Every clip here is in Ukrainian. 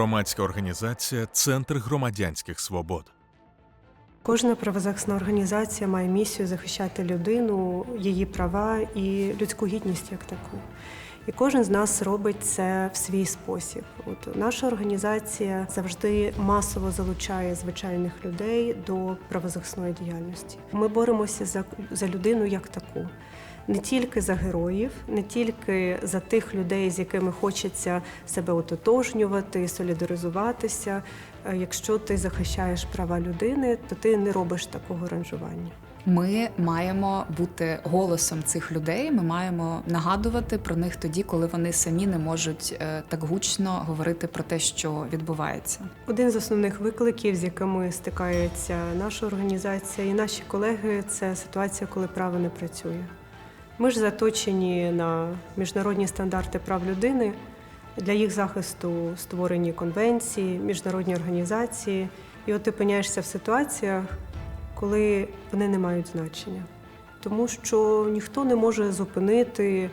Громадська організація Центр громадянських свобод. Кожна правозахисна організація має місію захищати людину, її права і людську гідність як таку. І кожен з нас робить це в свій спосіб. От наша організація завжди масово залучає звичайних людей до правозахисної діяльності. Ми боремося за, за людину як таку. Не тільки за героїв, не тільки за тих людей, з якими хочеться себе ототожнювати, солідаризуватися. Е, Якщо ти захищаєш права людини, то ти не робиш такого ранжування. Ми маємо бути голосом цих людей. Ми маємо нагадувати про них тоді, коли вони самі не можуть е, так гучно говорити про те, що відбувається. Один з основних викликів, з якими стикається наша організація і наші колеги, це ситуація, коли право не працює. Ми ж заточені на міжнародні стандарти прав людини. Для їх захисту створені конвенції, міжнародні організації. І от ти опиняєшся в ситуаціях, коли вони не мають значення. Тому що ніхто не може зупинити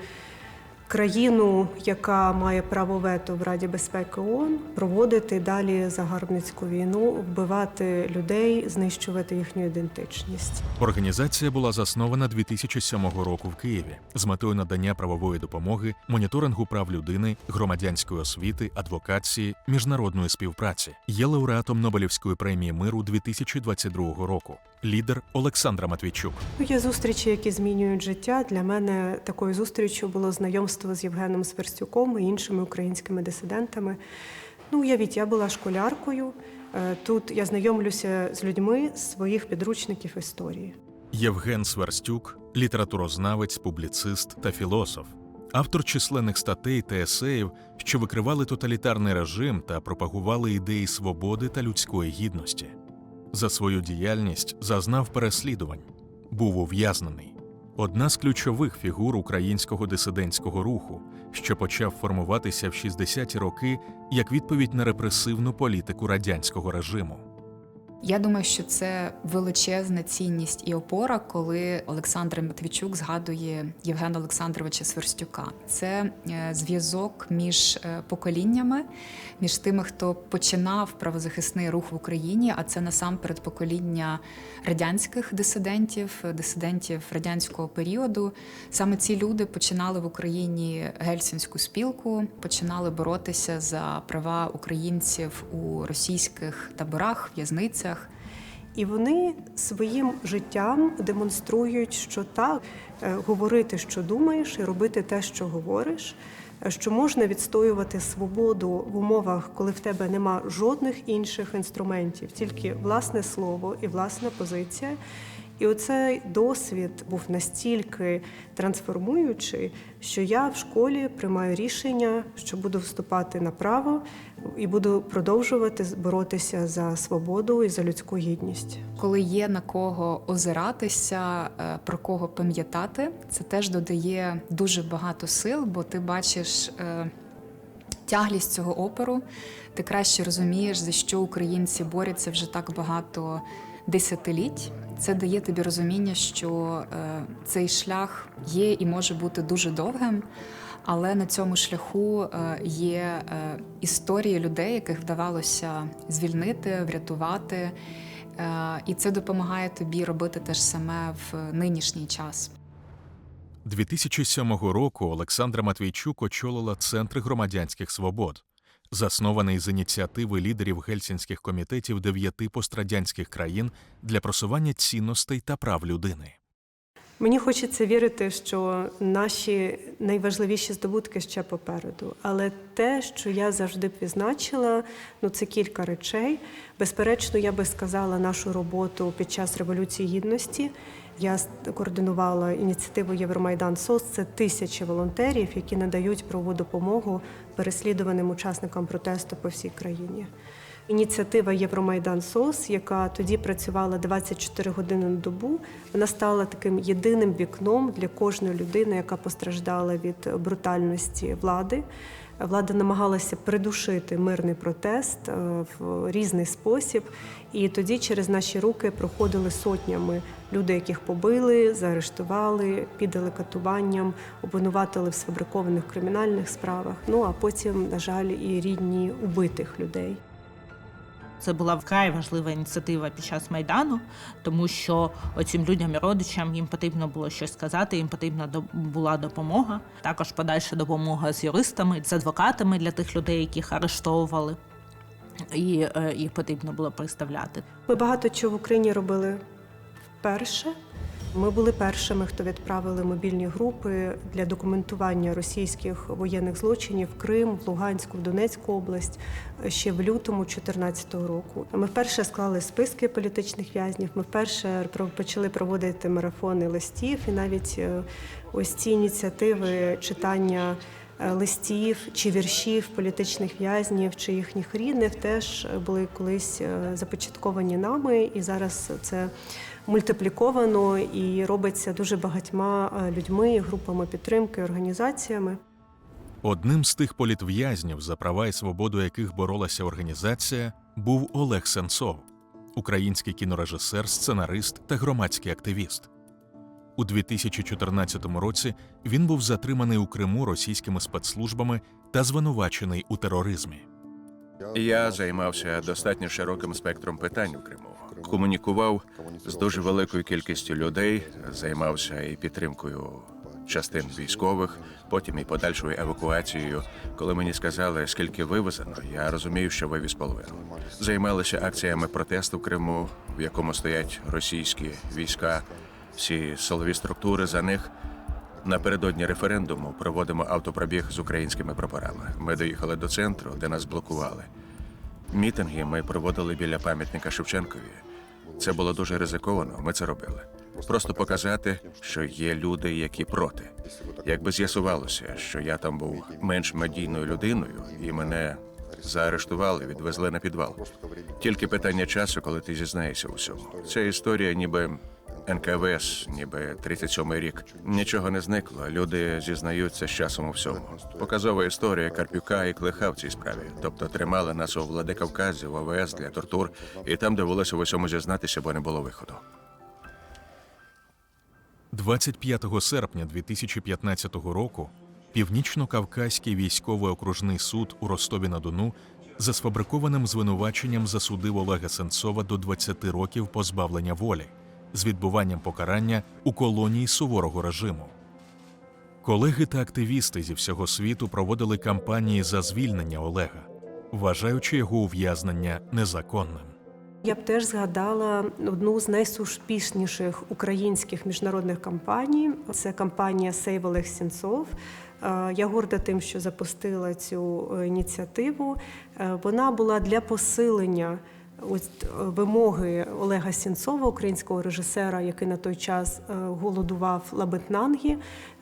країну, яка має право вето в Раді безпеки ООН, проводити далі загарбницьку війну, вбивати людей, знищувати їхню ідентичність. Організація була заснована 2007 року в Києві з метою надання правової допомоги, моніторингу прав людини, громадянської освіти, адвокації, міжнародної співпраці. Є лауреатом Нобелівської премії миру 2022 року. Лідер Олександра Матвійчук. Є зустрічі, які змінюють життя. Для мене такою зустрічю було знайомство з Євгеном Сверстюком і іншими українськими дисидентами. Ну, уявіть, я була школяркою. Е, Тут я знайомлюся з людьми з своїх підручників історії. Євген Сверстюк, літературознавець, публіцист та філософ, автор численних статей та есеїв, що викривали тоталітарний режим та пропагували ідеї свободи та людської гідності. За свою діяльність зазнав переслідувань, був ув'язнений. Одна з ключових фігур українського дисидентського руху, що почав формуватися в 60-ті роки як відповідь на репресивну політику радянського режиму. Я думаю, що це величезна цінність і опора, коли Олександр Матвійчук згадує Євгена Олександровича Сверстюка. Це е, зв'язок між е, поколіннями, між тими, хто починав правозахисний рух в Україні, а це насамперед покоління радянських дисидентів, дисидентів радянського періоду. Саме ці люди починали в Україні гельсінську спілку, починали боротися за права українців у російських таборах, в'язницях. І вони своїм життям демонструють, що так, е, говорити, що думаєш, і робити те, що говориш, е, що можна відстоювати свободу в умовах, коли в тебе нема жодних інших інструментів, тільки власне слово і власна позиція. І оцей досвід був настільки трансформуючий, що я в школі приймаю рішення, що буду вступати на право і буду продовжувати боротися за свободу і за людську гідність. Коли є на кого озиратися, е, про кого пам'ятати, це теж додає дуже багато сил, бо ти бачиш е, тяглість цього опору, ти краще розумієш, за що українці борються вже так багато десятиліть. Це дає тобі розуміння, що е, цей шлях є і може бути дуже довгим. Але на цьому шляху е, є е, історії людей, яких вдавалося звільнити, врятувати. І це допомагає тобі робити те ж саме в нинішній час. 2007 року Олександра Матвійчук очолила Центр громадянських свобод, заснований з ініціативи лідерів гельсінських комітетів дев'яти пострадянських країн для просування цінностей та прав людини. Мені хочеться вірити, що наші найважливіші здобутки ще попереду. Але те, що я завжди б відзначила, ну це кілька речей. Безперечно, я би сказала нашу роботу під час революції гідності. Я координувала ініціативу Євромайдан СОС. Це тисячі волонтерів, які надають правову допомогу переслідуваним учасникам протесту по всій країні. Ініціатива Євромайдан СОС, яка тоді працювала 24 години на добу, вона стала таким єдиним вікном для кожної людини, яка постраждала від брутальності влади. Влада намагалася придушити мирний протест е, в різний спосіб, і тоді через наші руки проходили сотнями люди, яких побили, заарештували, піддали катуванням, обвинуватили в сфабрикованих кримінальних справах. Ну а потім, на жаль, і рідні убитих людей. Це була вкрай важлива ініціатива під час майдану, тому що цим людям і родичам їм потрібно було щось сказати, їм потрібна була допомога. Також подальша допомога з юристами, з адвокатами для тих людей, яких арештовували, і е, їх потрібно було представляти. Ми багато чого в Україні робили вперше. Ми були першими, хто відправили мобільні групи для документування російських воєнних злочинів в Крим, в Луганську, в Донецьку область ще в лютому 2014 року. Ми вперше склали списки політичних в'язнів. Ми вперше почали проводити марафони листів, і навіть е, ось ці ініціативи читання е, листів чи віршів політичних в'язнів чи їхніх рідних теж були колись е, започатковані нами, і зараз це мультипліковано і робиться дуже багатьма е, людьми, групами підтримки, організаціями. Одним з тих політв'язнів, за права і свободу яких боролася організація, був Олег Сенцов, український кінорежисер, сценарист та громадський активіст. У 2014 році він був затриманий у Криму російськими спецслужбами та звинувачений у тероризмі. Я займався достатньо широким спектром питань у Криму. Комунікував з дуже великою кількістю людей, займався і підтримкою частин військових, потім і подальшою евакуацією. Коли мені сказали, скільки вивезено, я розумів, що вивіз половину. Займалися акціями протесту в Криму, в якому стоять російські війська, всі силові структури за них. Напередодні референдуму проводимо автопробіг з українськими прапорами. Ми доїхали до центру, де нас блокували. Мітинги ми проводили біля пам'ятника Шевченкові. Це було дуже ризиковано. Ми це робили. Просто показати, що є люди, які проти. Якби з'ясувалося, що я там був менш медійною людиною, і мене заарештували, відвезли на підвал. Тільки питання часу, коли ти зізнаєшся у всьому. Це історія, ніби НКВС, ніби 37-й рік. Нічого не зникло. Люди зізнаються з часом у всьому. Показова історія Карпюка і Клиха в цій справі. Тобто тримали нас у Владикавказі, в ОВС для тортур, і там довелося в усьому зізнатися, бо не було виходу. 25 серпня 2015 року Північно-Кавказький військовий окружний суд у Ростові-на-Дону за сфабрикованим звинуваченням засудив Олега Сенцова до 20 років позбавлення волі з відбуванням покарання у колонії суворого режиму. Колеги та активісти зі всього світу проводили кампанії за звільнення Олега, вважаючи його ув'язнення незаконним. Я б теж згадала одну з найуспішніших українських міжнародних кампаній. Це кампанія Сейв Олег Сінцов. Е, Я горда тим, що запустила цю е, ініціативу. Е, Вона була для посилення ось е, вимоги Олега Сінцова, українського режисера, який на той час е, голодував Лабетнангі,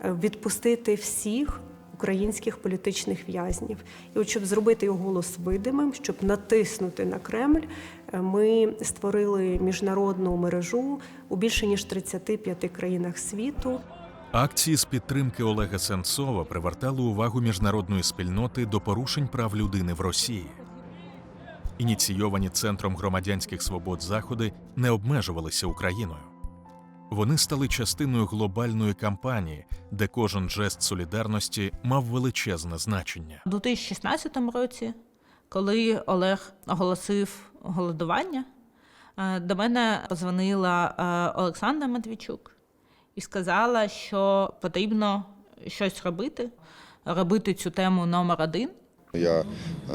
е, відпустити всіх українських політичних в'язнів. І от щоб зробити його голос видимим, щоб натиснути на Кремль, ми створили міжнародну мережу у більше ніж 35 країнах світу. Акції з підтримки Олега Сенцова привертали увагу міжнародної спільноти до порушень прав людини в Росії. Ініційовані Центром громадянських свобод заходи не обмежувалися Україною. Вони стали частиною глобальної кампанії, де кожен жест солідарності мав величезне значення. У 2016 році, коли Олег оголосив голодування, е, до мене позвонила е, Олександра Матвійчук і сказала, що потрібно щось робити, робити цю тему номер один. Я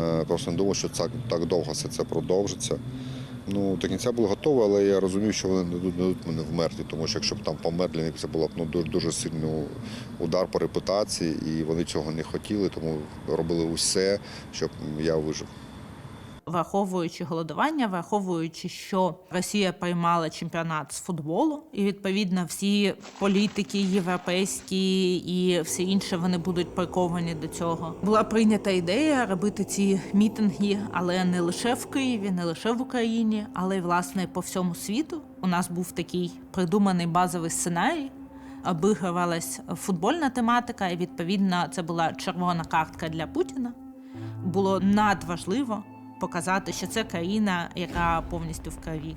е, просто не думав, що це так довго все це продовжиться. Ну, до кінця було готовий, але я розумів, що вони не дадуть мене вмерти, тому що якщо б там померли, це було б ну, дуже, дуже сильний удар по репутації, і вони цього не хотіли, тому робили усе, щоб я вижив. Враховуючи голодування, враховуючи, що Росія приймала чемпіонат з футболу, і відповідно всі політики європейські і всі інші вони будуть приковані до цього. Була прийнята ідея робити ці мітинги, але не лише в Києві, не лише в Україні, але й власне по всьому світу. У нас був такий придуманий базовий сценарій. Обігрувалась футбольна тематика, і відповідно це була червона картка для Путіна. Було надважливо показати, що це країна, яка повністю в крові,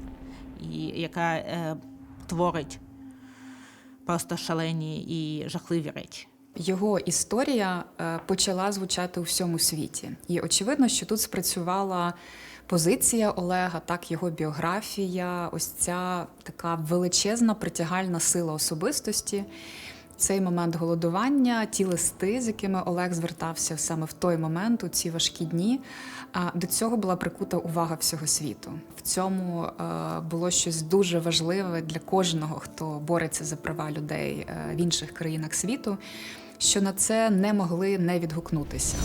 і яка е, творить просто шалені і жахливі речі. Його історія е, почала звучати у всьому світі, і очевидно, що тут спрацювала позиція Олега, так його біографія, ось ця така величезна притягальна сила особистості. Цей момент голодування, ті листи, з якими Олег звертався саме в той момент, у ці важкі дні. А до цього була прикута увага всього світу. В цьому е, було щось дуже важливе для кожного, хто бореться за права людей е, в інших країнах світу, що на це не могли не відгукнутися.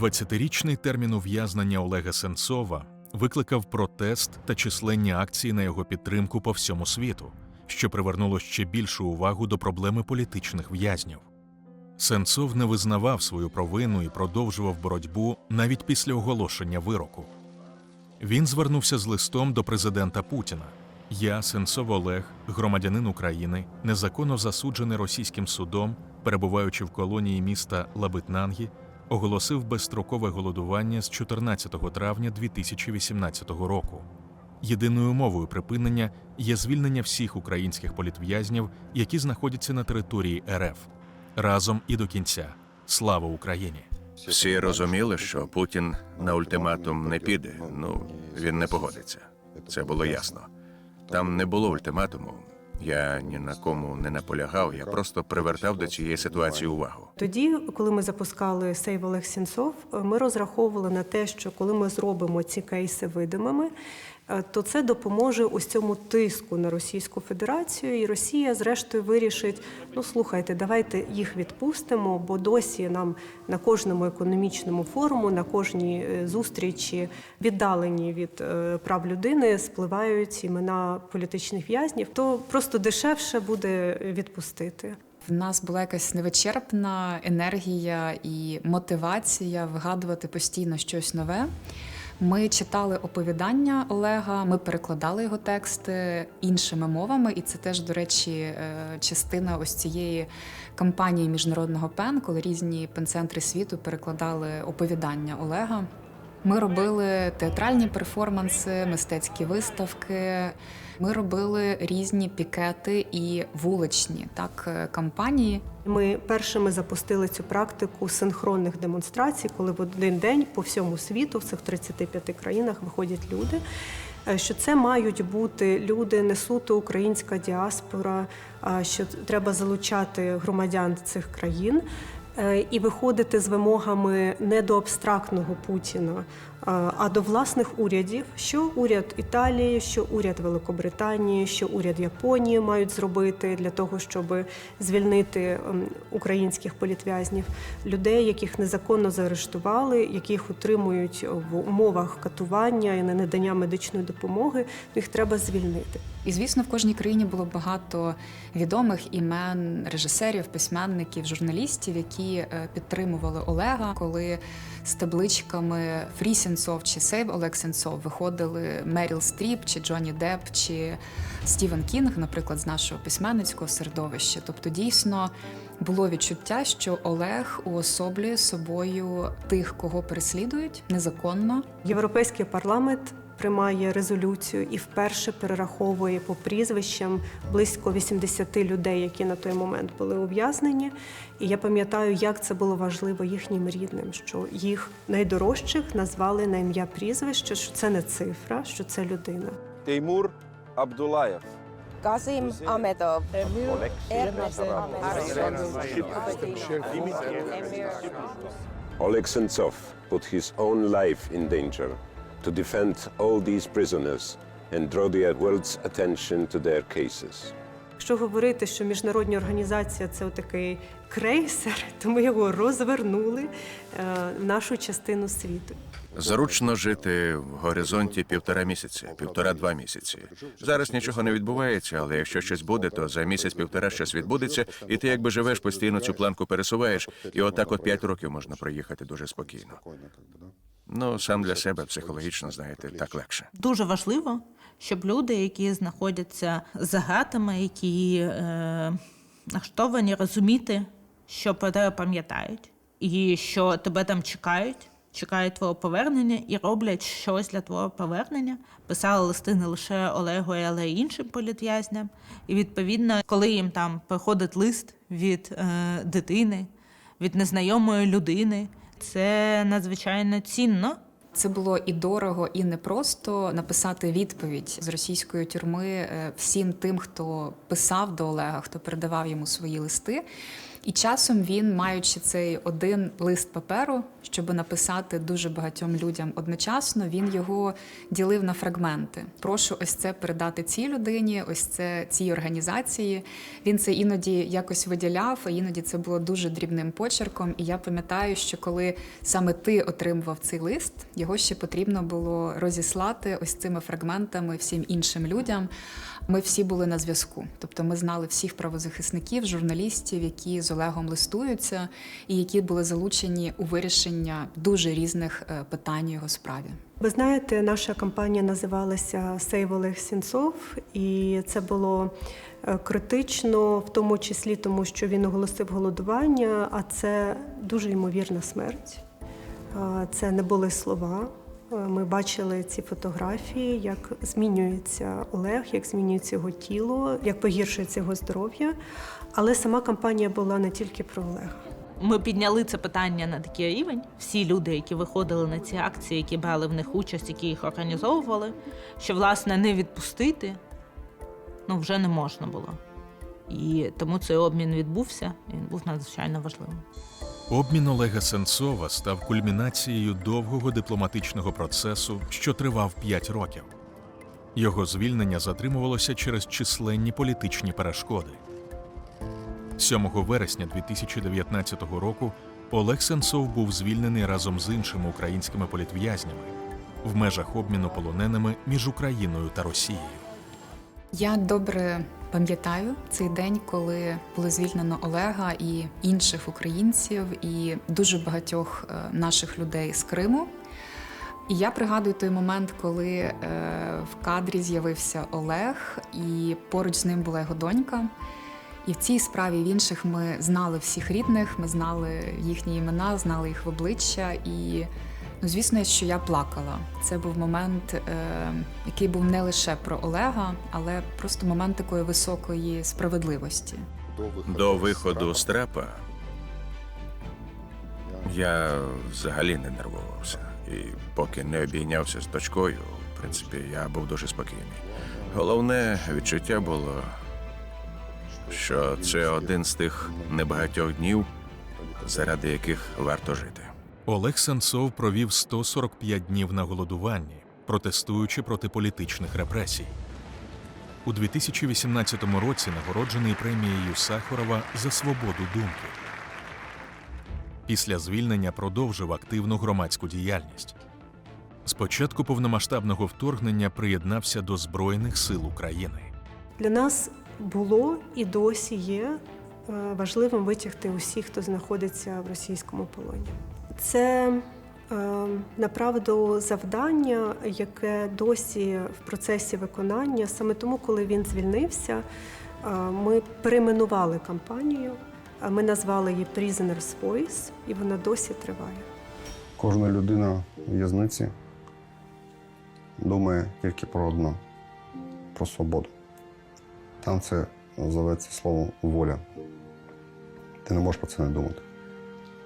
20-річний термін ув'язнення Олега Сенцова викликав протест та численні акції на його підтримку по всьому світу, що привернуло ще більшу увагу до проблеми політичних в'язнів. Сенцов не визнавав свою провину і продовжував боротьбу навіть після оголошення вироку. Він звернувся з листом до президента Путіна. Я, Сенцов Олег, громадянин України, незаконно засуджений російським судом, перебуваючи в колонії міста Лабитнангі, оголосив безстрокове голодування з 14 травня 2018 року. Єдиною умовою припинення є звільнення всіх українських політв'язнів, які знаходяться на території РФ. Разом і до кінця. Слава Україні! Всі розуміли, що Путін на ультиматум не піде. Ну він не погодиться. Це було ясно. Там не було ультиматуму. Я ні на кому не наполягав, я просто привертав до цієї ситуації увагу. Тоді, коли ми запускали Сейв Олег Сінцов, ми розраховували на те, що коли ми зробимо ці кейси видимими, то це допоможе ось цьому тиску на Російську Федерацію, і Росія, зрештою, вирішить: ну слухайте, давайте їх відпустимо, бо досі нам на кожному економічному форуму, на кожній е, зустрічі, віддалені від е, прав людини, спливають імена політичних в'язнів. То просто дешевше буде відпустити. В нас була якась невичерпна енергія і мотивація вигадувати постійно щось нове. Ми читали оповідання Олега, ми перекладали його тексти іншими мовами, і це теж, до речі, е, частина ось цієї кампанії міжнародного пен, коли різні пенцентри світу перекладали оповідання Олега. Ми робили театральні перформанси, мистецькі виставки. Ми робили різні пікети і вуличні так е, кампанії. Ми першими запустили цю практику синхронних демонстрацій, коли в один день по всьому світу, в цих 35 країнах, виходять люди. е, Що це мають бути люди, не суто українська діаспора, що треба залучати громадян цих країн е, і виходити з вимогами не до абстрактного Путіна, а- до власних урядів, що уряд Італії, що уряд Великобританії, що уряд Японії мають зробити для того, щоб звільнити ем, українських політв'язнів, людей, яких незаконно заарештували, яких утримують в умовах катування і ненадання медичної допомоги. Їх треба звільнити. І звісно, в кожній країні було багато відомих імен режисерів, письменників, журналістів, які е, підтримували Олега, коли з табличками Фрі Сенцов чи Сейв Олег Сенцов виходили Меріл Стріп, чи Джонні Деп чи Стівен Кінг, наприклад, з нашого письменницького середовища. Тобто, дійсно було відчуття, що Олег уособлює собою тих, кого переслідують незаконно, Європейський парламент приймає резолюцію і вперше перераховує по прізвищам близько 80 людей, які на той момент були ув'язнені. І я пам'ятаю, як це було важливо їхнім рідним, що їх найдорожчих назвали на ім'я прізвище, що це не цифра, що це людина. Теймур Абдулаєв. Qasim Ahmedov. Oleg Sentsov put his own life in danger to defend all these prisoners and draw the world's attention to their cases. Якщо говорити, що міжнародна організація це такий крейсер, то ми його розвернули е, в нашу частину світу. Зручно жити в горизонті півтора місяця, півтора-два місяці. Зараз нічого не відбувається, але якщо щось буде, то за місяць-півтора щось відбудеться, і ти якби живеш постійно цю планку пересуваєш, і отак от п'ять років можна проїхати дуже спокійно. Ну, сам для себе психологічно, знаєте, так легше. Дуже важливо, щоб люди, які знаходяться за гратами, які е, налаштовані розуміти, що про тебе пам'ятають, і що тебе там чекають, чекають твого повернення і роблять щось для твого повернення. Писали листи не лише Олегу, але й іншим політв'язням. І відповідно, коли їм там приходить лист від е, дитини, від незнайомої людини, це надзвичайно цінно. Це було і дорого, і непросто написати відповідь з російської тюрми е, всім тим, хто писав до Олега, хто передавав йому свої листи. І часом він, маючи цей один лист паперу, щоб написати дуже багатьом людям одночасно, він його ділив на фрагменти. Прошу ось це передати цій людині, ось це цій організації. Він це іноді якось виділяв, а іноді це було дуже дрібним почерком. І я пам'ятаю, що коли саме ти отримував цей лист, його ще потрібно було розіслати ось цими фрагментами всім іншим людям. Ми всі були на зв'язку. Тобто ми знали всіх правозахисників, журналістів, які з Олегом листуються, і які були залучені у вирішення дуже різних е, питань у його справі. Ви знаєте, наша кампанія називалася Сейв Олег Сінцов, і це було е, критично, в тому числі тому, що він оголосив голодування, а це дуже ймовірна смерть. Це не були слова. Е, Ми бачили ці фотографії, як змінюється Олег, як змінюється його тіло, як погіршується його здоров'я. Але сама кампанія була не тільки про Олега. Ми підняли це питання на такий рівень. Всі люди, які виходили на ці акції, які брали в них участь, які їх організовували, що власне не відпустити ну вже не можна було. І тому цей обмін відбувся. Він був надзвичайно важливим. Обмін Олега Сенцова став кульмінацією довгого дипломатичного процесу, що тривав 5 років. Його звільнення затримувалося через численні політичні перешкоди. 7 вересня 2019 року Олег Сенцов був звільнений разом з іншими українськими політв'язнями в межах обміну полоненими між Україною та Росією. Я добре пам'ятаю цей день, коли було звільнено Олега і інших українців, і дуже багатьох е, наших людей з Криму. І я пригадую той момент, коли е, в кадрі з'явився Олег, і поруч з ним була його донька. І в цій справі в інших ми знали всіх рідних, ми знали їхні імена, знали їх в обличчя. І, ну, звісно, що я плакала. Це був момент, е, який був не лише про Олега, але просто момент такої високої справедливості. До виходу з трапа я взагалі не нервувався. І поки не обійнявся з дочкою, в принципі, я був дуже спокійний. Головне відчуття було, що це один з тих небагатьох днів, заради яких варто жити. Олег Сенцов провів 145 днів на голодуванні, протестуючи проти політичних репресій. У 2018 році нагороджений премією Сахарова за свободу думки. Після звільнення продовжив активну громадську діяльність. З початку повномасштабного вторгнення приєднався до Збройних сил України. Для нас було і досі є е, важливим витягти усіх, хто знаходиться в російському полоні. Це е, направду завдання, яке досі в процесі виконання. Саме тому, коли він звільнився, е, ми перейменували кампанію. Ми назвали її Prisoners Voice, і вона досі триває. Кожна людина в в'язниці думає тільки про одне про свободу. Там це називається слово воля. Ти не можеш про це не думати.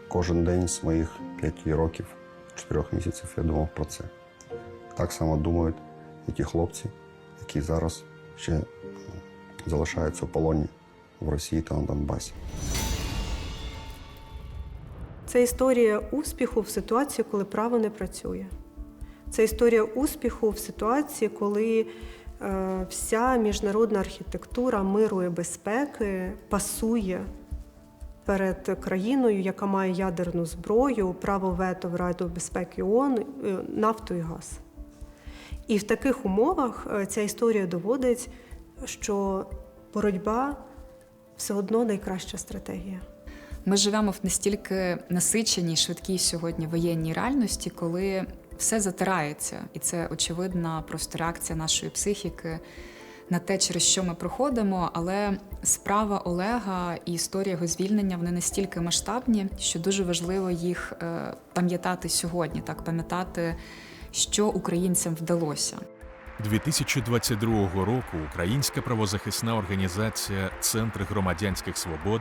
Кожен день з моїх п'яти років, чотирьох місяців я думав про це. Так само думають і ті хлопці, які зараз ще залишаються у полоні в Росії та на Донбасі. Це історія успіху в ситуації, коли право не працює. Це історія успіху в ситуації, коли Е, Вся міжнародна архітектура миру і безпеки пасує перед країною, яка має ядерну зброю, право вето в Раду безпеки ООН, е, нафту і газ. І в таких умовах е, ця історія доводить, що боротьба все одно найкраща стратегія. Ми живемо в настільки насиченій, швидкій сьогодні воєнній реальності, коли все затирається, і це очевидна просто реакція нашої психіки на те, через що ми проходимо. Але справа Олега і історія його звільнення вони настільки масштабні, що дуже важливо їх е, пам'ятати сьогодні, так пам'ятати, що українцям вдалося. 2022 року українська правозахисна організація Центр громадянських свобод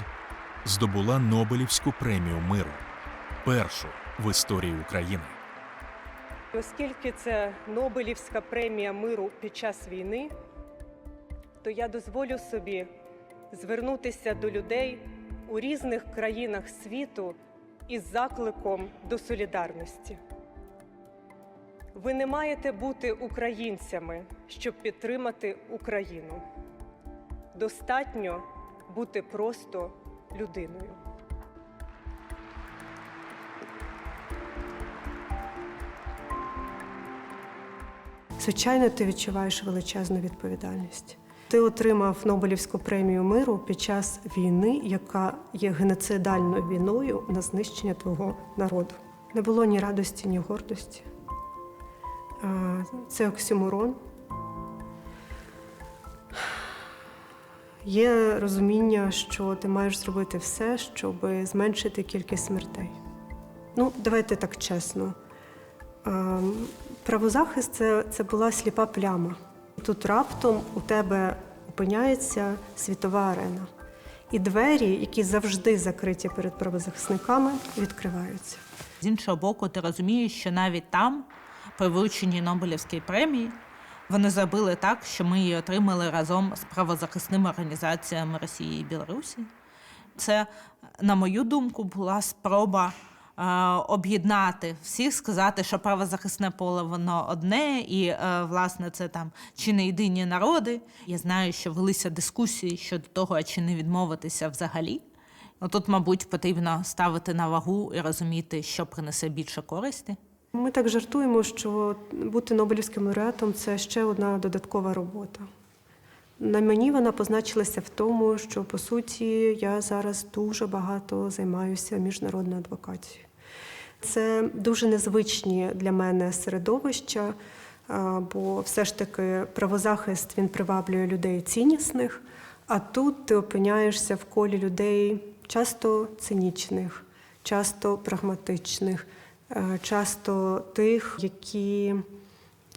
здобула Нобелівську премію миру, першу в історії України. Оскільки це Нобелівська премія миру під час війни, то я дозволю собі звернутися до людей у різних країнах світу із закликом до солідарності. Ви не маєте бути українцями, щоб підтримати Україну. Достатньо бути просто людиною. Звичайно, ти відчуваєш величезну відповідальність. Ти отримав Нобелівську премію миру під час війни, яка є геноцидальною війною на знищення твого народу. Не було ні радості, ні гордості. Це оксюморон. Є розуміння, що ти маєш зробити все, щоб зменшити кількість смертей. Ну, давайте так чесно. Ем, Правозахист це, це була сліпа пляма. Тут раптом у тебе опиняється світова арена. І двері, які завжди закриті перед правозахисниками, відкриваються. З іншого боку, ти розумієш, що навіть там, при врученні Нобелівської премії, вони зробили так, що ми її отримали разом з правозахисними організаціями Росії і Білорусі. Це, на мою думку, була спроба об'єднати всіх, сказати, що правозахисне поле воно одне, і е, власне це там чи не єдині народи. Я знаю, що велися дискусії щодо того, чи не відмовитися взагалі. Ну, Тут, мабуть, потрібно ставити на вагу і розуміти, що принесе більше користі. Ми так жартуємо, що бути Нобелівським лауреатом це ще одна додаткова робота. На мені вона позначилася в тому, що по суті я зараз дуже багато займаюся міжнародною адвокацією. Це дуже незвичні для мене середовища, бо все ж таки правозахист він приваблює людей ціннісних, а тут ти опиняєшся в колі людей часто цинічних, часто прагматичних, е, часто тих, які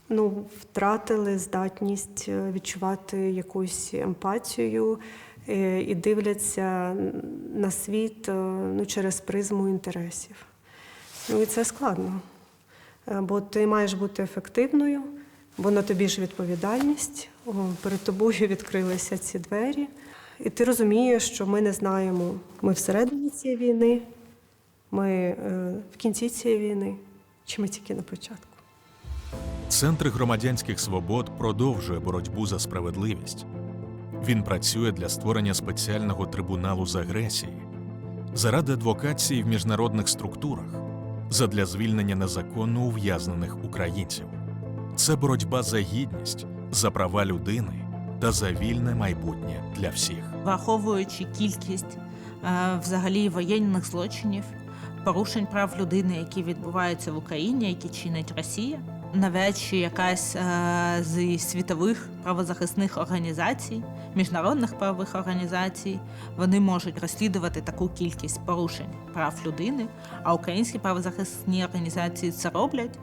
ну, втратили здатність е, відчувати якусь емпатію е, і дивляться на світ е, ну, через призму інтересів. Ну і це складно. Бо ти маєш бути ефективною, бо на тобі ж відповідальність, перед тобою відкрилися ці двері. І ти розумієш, що ми не знаємо, ми всередині цієї війни, ми в кінці цієї війни, чи ми тільки на початку. Центр громадянських свобод продовжує боротьбу за справедливість. Він працює для створення спеціального трибуналу з агресії, заради адвокації в міжнародних структурах, задля звільнення незаконно ув'язнених українців. Це боротьба за гідність, за права людини та за вільне майбутнє для всіх. Враховуючи кількість е, взагалі воєнних злочинів, порушень прав людини, які відбуваються в Україні, які чинить Росія, навряд чи якась е, з світових правозахисних організацій, міжнародних правових організацій, вони можуть розслідувати таку кількість порушень прав людини, а українські правозахисні організації це роблять.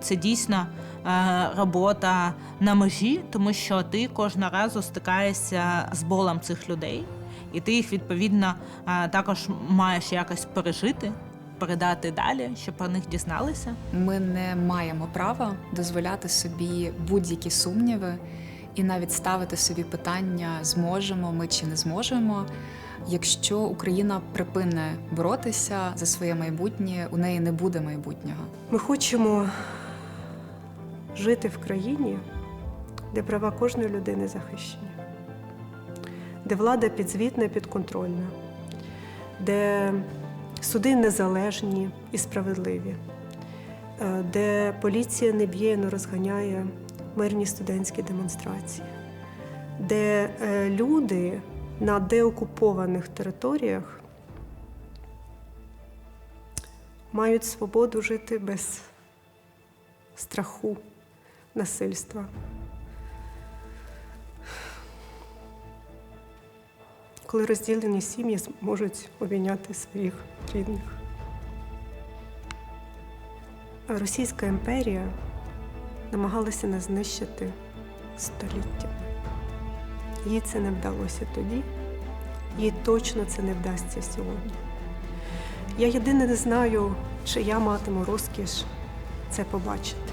Це дійсно е, робота на межі, тому що ти кожного разу стикаєшся з болем цих людей, і ти їх відповідно е, також маєш якось пережити, передати далі, щоб про них дізналися. Ми не маємо права дозволяти собі будь-які сумніви і навіть ставити собі питання, зможемо ми чи не зможемо. Якщо Україна припине боротися за своє майбутнє, у неї не буде майбутнього. Ми хочемо жити в країні, де права кожної людини захищені, де влада підзвітна підконтрольна, де суди незалежні і справедливі, е, де поліція не б'є не розганяє мирні студентські демонстрації, де е, люди на деокупованих територіях мають свободу жити без страху, насильства. Коли розділені сім'ї зможуть обійняти своїх рідних. Російська імперія намагалася нас знищити століттями. Їй це не вдалося тоді, їй точно це не вдасться сьогодні. Я єдине не знаю, чи я матиму розкіш це побачити.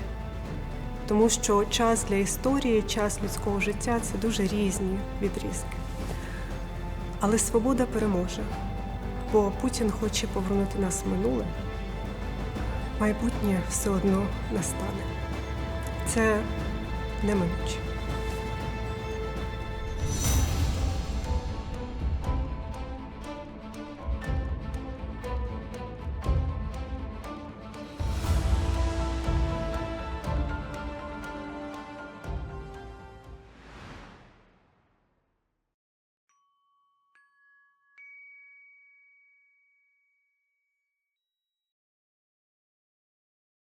Тому що час для історії, час людського життя це дуже різні відрізки. Але свобода переможе, бо Путін хоче повернути нас в минуле. Майбутнє все одно настане. Це неминуче.